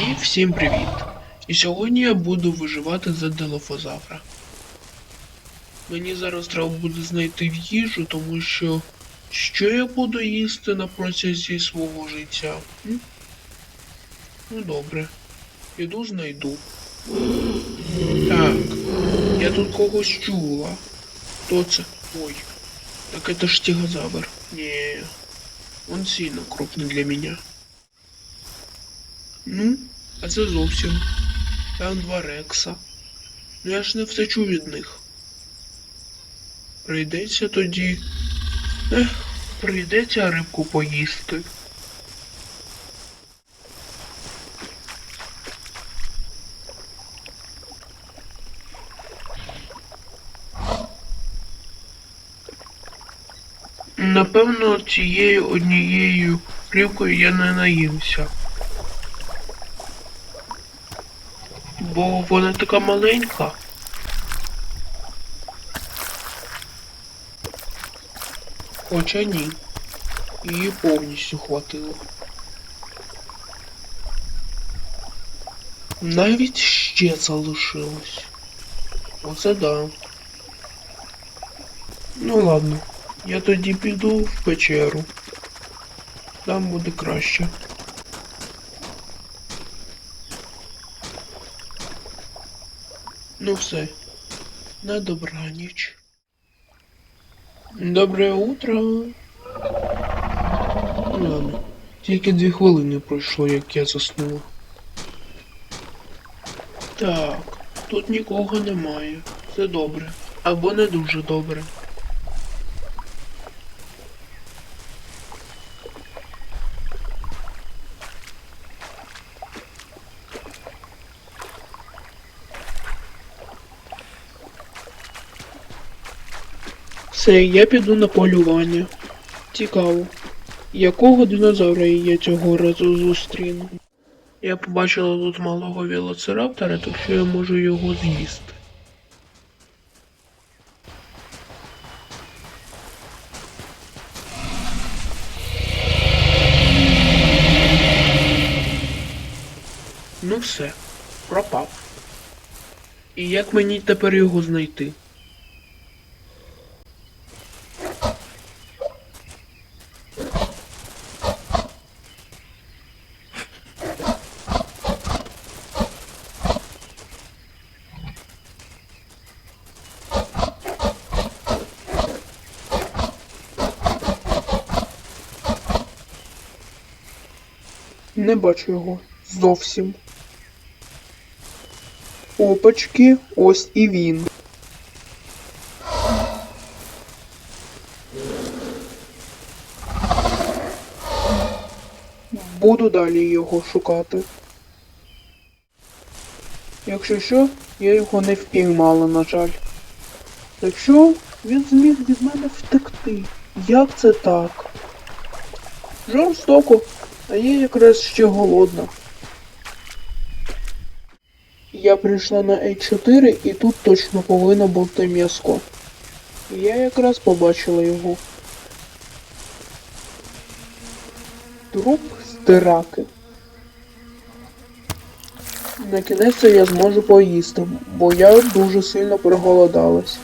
І всім привіт! І сьогодні я буду виживати за Делофозавра. Мені зараз треба буде знайти в їжу, тому що що я буду їсти на протязі свого життя? Ну добре. Іду знайду. Так, я тут когось чула. Хто це? Ой. Так это ж тигозавр. Не, он сильно крупный для меня. Ну, а це зовсім. Там два рекса. Ну я ж не втечу від них. Прийдеться тоді. Ех, прийдеться рибку поїсти. Напевно, цією однією рибкою я не наївся. Бо вона така маленька. Хоча ні. Її повністю хватило. Навіть ще залишилось. Оце да. Ну ладно, я тоді піду в печеру. Там буде краще. Ну все. На добраніч. Добре утро. Ладно. Тільки дві хвилини пройшло, як я заснула. Так, тут нікого немає. Це добре. Або не дуже добре. Все, я піду на полювання. Цікаво. Якого динозавра я цього разу зустріну? Я побачила тут малого велоцираптора, так що я можу його з'їсти. Ну все, пропав. І як мені тепер його знайти? Не бачу його зовсім. Опачки, ось і він. Буду далі його шукати. Якщо що, я його не впіймала, на жаль. Так що він зміг від мене втекти. Як це так? Жорстоко, а я якраз ще голодна. Я прийшла на H4 і тут точно повинно бути м'яско. Я якраз побачила його. Труп стираки. На кінець я зможу поїсти, бо я дуже сильно проголодалась.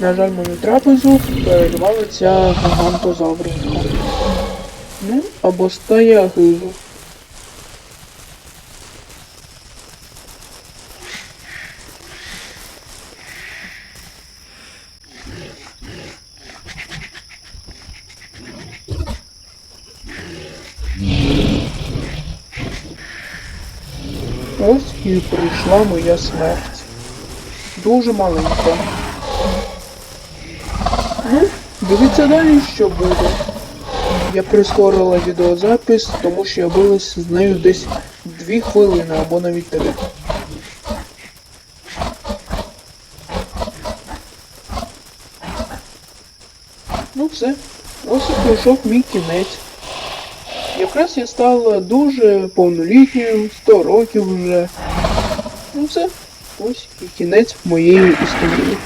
На жаль, мою трапезу перервала ця гігантозавринка. Ну, або стая гизу. Ось і прийшла моя смерть. Дуже маленька. Дивіться далі, що буде. Я прискорила відеозапис, тому що я билась з нею десь 2 хвилини або навіть 3. Ну все, ось і прийшов мій кінець. Якраз я стала дуже повнолітньою, 100 років вже. Ну все, Ось і кінець моєї історії.